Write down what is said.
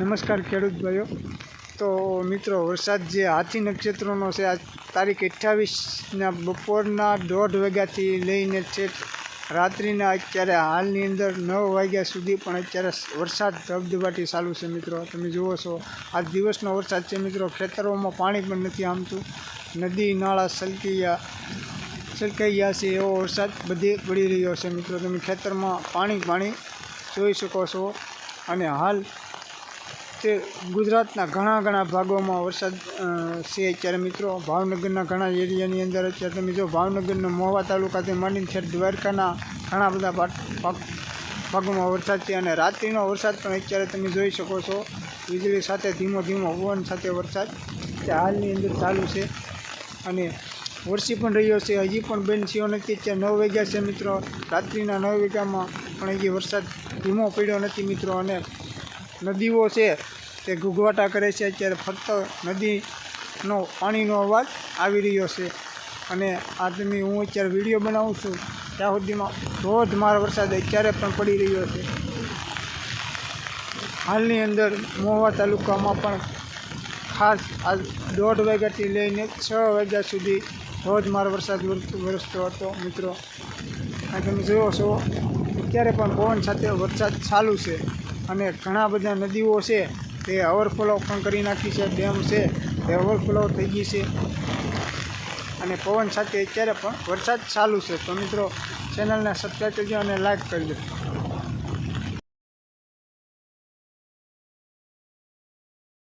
નમસ્કાર ખેડૂત ભાઈઓ. તો મિત્રો, વરસાદ જે હાથી નક્ષત્રનો છે આ તારીખ અઠ્ઠાવીસના બપોરના દોઢ વાગ્યાથી લઈને છે રાત્રિના અત્યારે હાલની અંદર નવ વાગ્યા સુધી પણ અત્યારે વરસાદ ધબધબાટી ચાલુ છે મિત્રો. તમે જુઓ છો, આજ દિવસનો વરસાદ છે મિત્રો. ખેતરોમાં પાણી પણ નથી આમતું. નદી, નાળા સલકી છલકાઈ ગયા છે એવો વરસાદ બધે પડી રહ્યો છે મિત્રો. તમે ખેતરમાં પાણી પાણી જોઈ શકો છો. અને હાલ તે ગુજરાતના ઘણા ઘણા ભાગોમાં વરસાદ છે. અત્યારે મિત્રો ભાવનગરના ઘણા એરિયાની અંદર અત્યારે તમે જો ભાવનગરના મહુવા તાલુકાથી માંડીને છે દ્વારકાના ઘણા બધા ભાગ, ભાગ- ભાગોમાં વરસાદ છે અને રાત્રિનો વરસાદ પણ અત્યારે તમે જોઈ શકો છો. વીજળી સાથે ધીમો ધીમો પવન સાથે વરસાદ તે હાલની અંદર ચાલુ છે. અને વરસી પણ રહ્યો છે. હજી પણ બેન થયો નથી. અત્યારે નવ વાગ્યા છે મિત્રો. રાત્રિના નવ વાગ્યામાં પણ હજી વરસાદ ધીમો પડ્યો નથી મિત્રો. અને નદીઓ છે. તે ઘૂઘવાટા કરે છે, અત્યારે ફક્ત નદીનો પાણીનો અવાજ આવી રહ્યો છે. અને આ તમે હું અત્યારે વીડિયો બનાવું છું, ત્યાં સુધીમાં ધોધમાર વરસાદ અત્યારે પણ પડી રહ્યો છે. હાલની અંદર મહુવા તાલુકામાં પણ ખાસ આ દોઢ વાગ્યાથી લઈને છ વાગ્યા સુધી ધોધમાર વરસાદ વરસ- વરસતો હતો, મિત્રો. અને તમે જોયો છો, અત્યારે પણ પવન સાથે વરસાદ ચાલુ છે. અને ઘણા બધા નદીઓ છે તે ઓવરફ્લો પણ કરી નાખી છે ડેમ છે, તે ઓવરફ્લો થઈ ગઈ છે. અને પવન સાથે અત્યારે પણ વરસાદ ચાલુ છે. તો મિત્રો ચેનલને સબસ્ક્રાઈબ કરજો અને લાઈક કરજો.